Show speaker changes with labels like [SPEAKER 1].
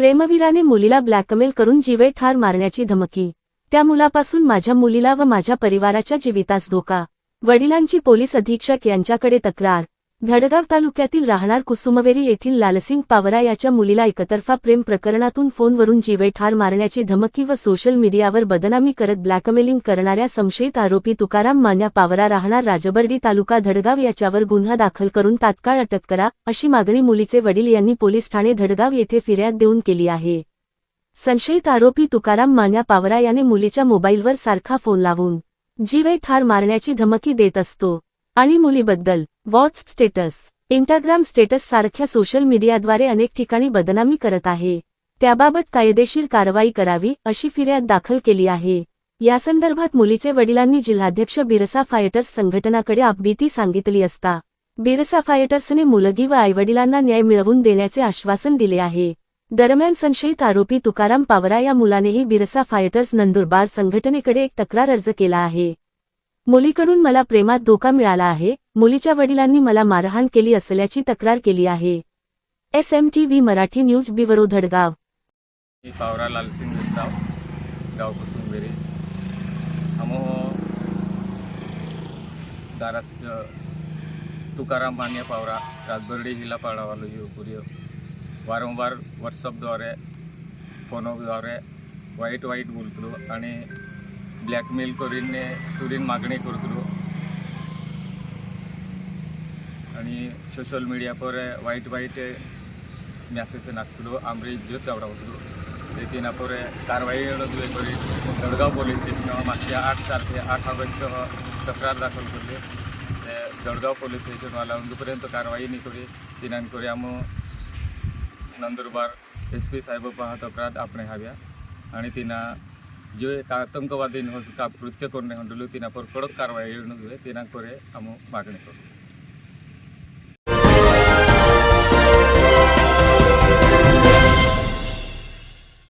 [SPEAKER 1] प्रेमवीराने मुलीला ब्लॅकमेल करून जीवे ठार मारण्याची धमकी. त्या मुलापासून माझ्या मुलीला व माझ्या परिवाराच्या जीवितास धोका. वडिलांची पोलीस अधीक्षक यांच्याकडे तक्रार. धडगाव तालुक्यातील राहणार कुसुमवेरी येथील लालसिंग पावरा याच्या मुलीला एकतर्फा प्रेम प्रकरणातून फोनवरून जीवे ठार मारण्याची धमकी व सोशल मीडियावर बदनामी करत ब्लॅकमेलिंग करणाऱ्या संशयित आरोपी तुकाराम मान्या पावरा राहणार राजबर्डी तालुका धडगाव याच्यावर गुन्हा दाखल करून तात्काळ अटक करा अशी मागणी मुलीचे वडील यांनी पोलीस ठाणे धडगाव येथे फिर्याद देऊन केली आहे. संशयित आरोपी तुकाराम मान्या पावरा याने मुलीच्या मोबाईलवर सारखा फोन लावून जीवे ठार मारण्याची धमकी देत असतो आणि मुलीबद्दल व्हॉट्स स्टेटस. इंस्टाग्राम स्टेटस सारख्या सोशल मीडियाद्वारे अनेक ठिकाणी बदनामी करत आहे. त्याबाबत कायदेशीर कारवाई करावी अशी फिर्याद दाखल केली आहे. यासंदर्भात मुलीचे वडिलांनी जिल्हाध्यक्ष बिरसा फायटर्स संघटनाकडे आपबीती सांगितली असता बिरसा फायटर्सने मुलगी व आईवडिलांना न्याय मिळवून देण्याचे आश्वासन दिले आहे. दरम्यान संशयित आरोपी तुकाराम पावरा या मुलानेही बिरसा फायटर्स नंदुरबार संघटनेकडे एक तक्रार अर्ज केला आहे. मुलीकडून मला प्रेमात धोका मिळाला आहे. मुलीच्या वडिलांनी मला मारहाण केली असल्याची तक्रार केली आहे. S M T V Marathi news bureau Dhadgaon
[SPEAKER 2] मी पावरा लालसिंग विस्ताव गाव कुसुमबेरी हमो दारास तुकाराम मान्य पावरा राजबर्डी हिला पाडावालो यो वारंवार व्हॉट्सअपद्वारे फोनद्वारे वाईट वाईट बोलतो आणि ब्लॅकमेल करून सुरीन मागणी करतलो. आणि सोशल मीडिया पर वाईट वाईट मेसेज नागतलो आमरी इज्जत दवडावतलो देखीन आपण कारवाई दुवे करी जळगाव पोलीस स्टेशन मागच्या आठ तारखे आठ ऑगस्ट तक्रार दाखल केली. ते जळगाव पोलीस स्टेशनवाला वाला कारवाई नाही करी तिनान करी आम नंदुरबार एस पी साहेब पहा तक्रार आपण हव्या. आणि तिना जे एक आतंकवादी का कृत्य करणे म्हणटलो तिना पर कडक कारवाई दुवे तिना करे आम मागणी करू